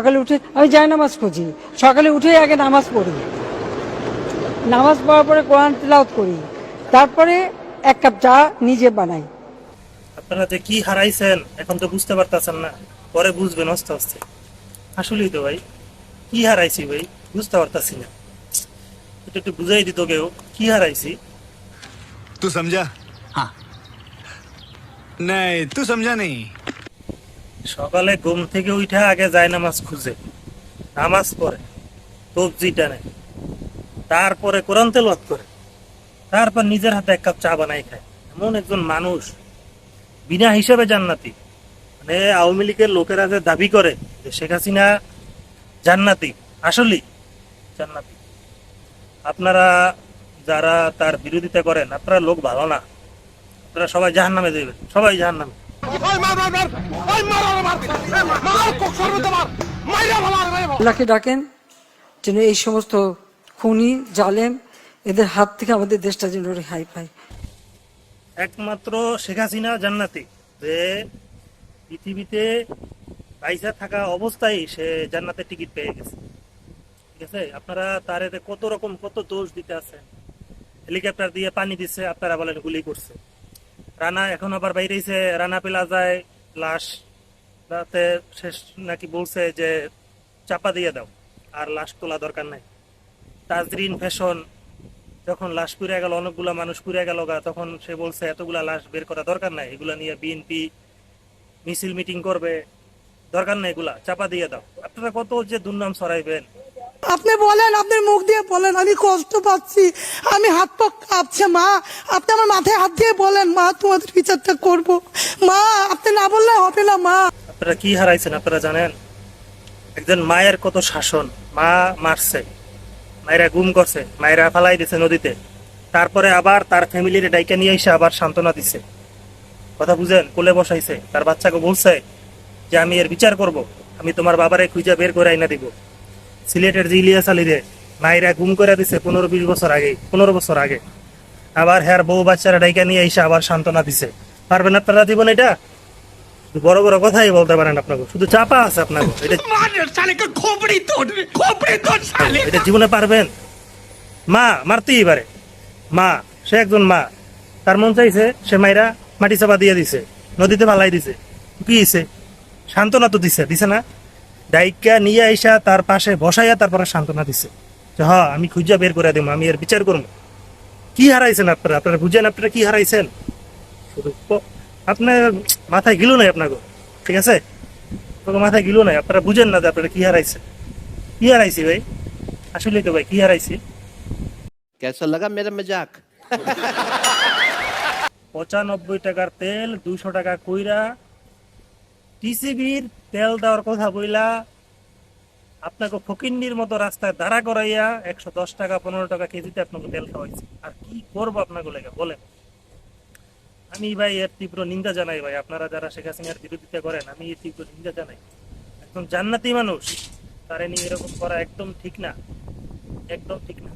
সকালে উঠে আমি যাই নামাজ খুঁজি সকালে উঠে আগে নামাজ পড়ি। নামাজ পড়ার পরে কোরআন তেলাওত করি। তারপরে এক কাপ চা নিজে বানাই। আপনারা যে কি হারাইছেন এখন তো বুঝতে পারতেছেন না। পরে বুঝবেন আস্তে আস্তে। আসলেই তো ভাই কি হারাইছি ভাই বুঝতে পারতাছি না। এটা একটু বুঝাই দিত কেউ কি হারাইছি? তুই সমঝা হ্যাঁ নাই তুই সমঝা নেই সকালে ঘুম থেকে উঠে আগে যায় নামাজ খুঁজে। নামাজ পড়ে তবজিটা নেয়। তারপরে কোরআন তেলাওয়াত করে। তারপর নিজের হাতে এক কাপ চা বানাই খায়। এমন একজন মানুষ, বিনা হিসাবে জান্নাতি। মানে আওয়ামী লীগের লোকেরা যে দাবি করে যে শেখ হাসিনা জান্নাতি, আসলেই জান্নাতি। আপনারা যারা তার বিরোধিতা করেন, আপনারা লোক ভালো না। আপনারা সবাই জাহান নামে দেবেন সবাই জাহান নামে আল্লাহকে ডাকেন যেন এই সমস্ত খুনি জালেম এদের হাত থেকে আমাদের দেশটা যেন রেহাই পায়। একমাত্র শেখ হাসিনা জান্নাতি। যে পৃথিবীতে পয়সা থাকা অবস্থায় সে জান্নাতের টিকিট পেয়ে গেছে। ঠিক আছে? আপনারা তার এতে কত রকম কত দোষ দিতে আছেন? হেলিকপ্টার দিয়ে পানি দিচ্ছে আপনারা বলেন গুলি করছে। রানা এখন আবার বাইরেছে রানা প্লাজায় লাশ রাতে শেষ নাকি বলছে যে চাপা দিয়ে দাও, আর লাশ তোলা দরকার নাই। তাজরিন ফ্যাশন, যখন লাশ পুড়ে গেল, অনেকগুলা মানুষ পুড়ে গেল গা, তখন সে বলছে, এতগুলা লাশ বের করা দরকার নাই, এগুলা নিয়ে বিএনপি মিছিল মিটিং করবে, দরকার নাই এগুলা, চাপা দিয়ে দাও। আপনারা কত যে দুর্নাম ছড়াইবেন আপনি বলেন, আপনি মুখ দিয়ে বলেন, আমি কষ্ট পাচ্ছি। আমি হাত পা কাঁপছে, মা। আপনি আমার মাথায় হাত দিয়ে বলেন, মা, তোমাদের বিচারটা করব। মা, আপনি না বললে হবে না, মা। আপনারা কি হারাইছেন, আপনারা জানেন? একজন মায়ের কত শাসন। মা মারছে, মায়েরা গুম করছে, মায়েরা ফালাই দিছে নদীতে। তারপরে আবার তার ফ্যামিলির ডাইকে নিয়ে এসে আবার সান্ত্বনা দিছে কথা বুঝেন, কোলে বসাইছে, তার বাচ্চাকে বলছে যে, আমি এর বিচার করব, আমি তোমার বাবারে খুঁজে বের করে আইনা দিব। সিলেটের যে ইলিয়াস আলী রে মায়েরা গুম করে দিছে পনেরো বিশ বছর আগে পনেরো বছর আগে। আবার হ্যার বউ বাচ্চারা ডাইকা নিয়ে এসে আবার সান্ত্বনা দিছে। পারবেন আপনারা জীবন এটা? বড় বড় কথাই বলতে পারেন আপনাকে। শুধু চাপা আছে আপনাকে। এটা জীবনে পারবেন। মা মারতেই পারে মা সে একজন মা। তার মন চাইছে সে মাইরা মাটি চাপা দিয়ে দিছে। নদীতে ফালাই দিছে। কি হইছে? সান্ত্বনা তো দিছে। দিছে না? ডাইকা নিয়ে আইসা তার পাশে বসাইয়া তারপরে সান্ত্বনা দিছে। যে হ আমি খুঁজা বের করে দেবো আমি এর বিচার করব। কি হারাইছেন আপনারা? আপনারা বুঝেন আপনারা কি হারাইছেন? শুধু আপনার মাথায় গিলো নাই আপনাকে ঠিক আছে? মাথায় গিলো নাই আপনারা বুঝেন না যে আপনারা কি হারাইছেন। কি হারাইছি ভাই? আসলে তো ভাই কি হারাইছি? লাগা মেরা মেজাক? পঁচানব্বই টাকার তেল দুশো টাকা কইরা টিসিবির তেল দেওয়ার কথা বইলা আপনাকে ফকিন্নির মতো রাস্তায় দাঁড়া করাইয়া একশো দশ টাকা, পনেরো টাকা কেজিতে আপনাকে তেল খাওয়াইছে। আর কি করব আপনাকে লেগে, বলেন। আমি ভাই এর তীব্র নিন্দা জানাই ভাই, আপনারা যারা শেখ হাসিনার বিরোধিতা করেন, আমি এর তীব্র নিন্দা জানাই। একদম জান্নাতি মানুষ, তারে নিয়ে এরকম করা একদম ঠিক না, একদম ঠিক না।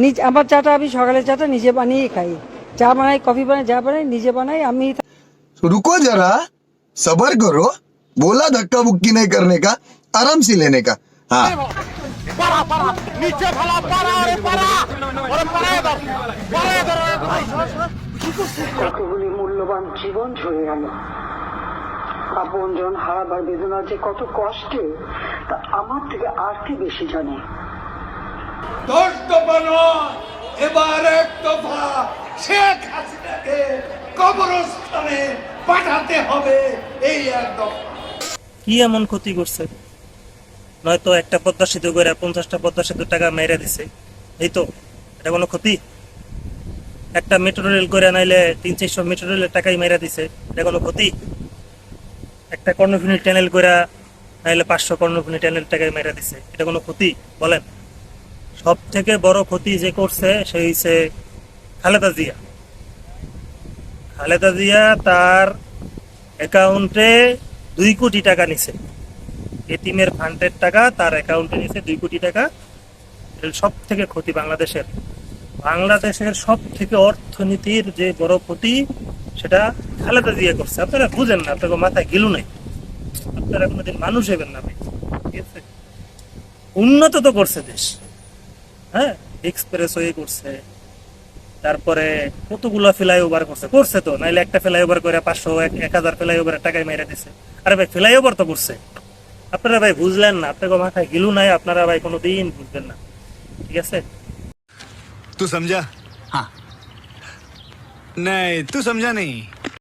নিজ, আমার চাটা আমি সকালে চাটা নিজে বানিয়ে খাই। চা বানাই কফি বানাই যা বানাই নিজে বানাই আমি तो रुको जरा सबर करो बोला धक्का बुक्की नहीं करने का आराम से लेने का हाँ কতগুলি মূল্যবান জীবন ঝরে গেল আপনজন হারাবার বেদনা যে কত কষ্টে তা আমার থেকে আর কে বেশি জানে দশ দফা নয় এবার এক দফা কি এমন ক্ষতি করছে? নয়তো একটা পদ্মা সেতু করে পঞ্চাশটা পদ্মা সেতু টাকা মেরে দিছে। এই তো, এটা কোনো ক্ষতি? একটা মেট্রো রেল করে নাইলে তিন চারশো মেট্রো রেলের টাকাই মেরে দিছে, এটা কোনো ক্ষতি? একটা কর্ণফুনি ট্যানেল করে নাইলে পাঁচশো কর্ণফুনি ট্যানেল টাকায় মেরে দিছে, এটা কোনো ক্ষতি? বলেন। সব থেকে বড় ক্ষতি যে করছে, সে হইছে খালেদা জিয়া। খালেদা জিয়া তার অ্যাকাউন্টে দুই কোটি টাকা নিছে। এটিমের ফান্ডের টাকা তার অ্যাকাউন্টে নিছে দুই কোটি টাকা। সব থেকে ক্ষতি বাংলাদেশের। বাংলাদেশের সব থেকে অর্থনীতির যে বড় ক্ষতি, সেটা খালেদা জিয়া করছে। আপনারা বুঝেন না আপনাকে মাথায় গিলু নাই। আপনারা কোনোদিন মানুষ হবেন না উন্নত তো করছে দেশ। হ্যাঁ? এক্সপ্রেস ওয়ে করছে। তারপরে কতগুলা ফ্লাইওভার করছে? করছে তো নাইলে একটা ফ্লাইওভার করে পাঁচশো এক হাজার ফ্লাইওভারের টাকায় মেরে দিছে। আরে ভাই ফ্লাইওভার তো করছে। আপনারা ভাই বুঝলেন না আপনাকে মাথায় গিলু নাই আপনারা ভাই কোনো দিন বুঝবেন না। ঠিক আছে? তুই সমঝা? হ্যাঁ। নাই তুই সমঝা নেই?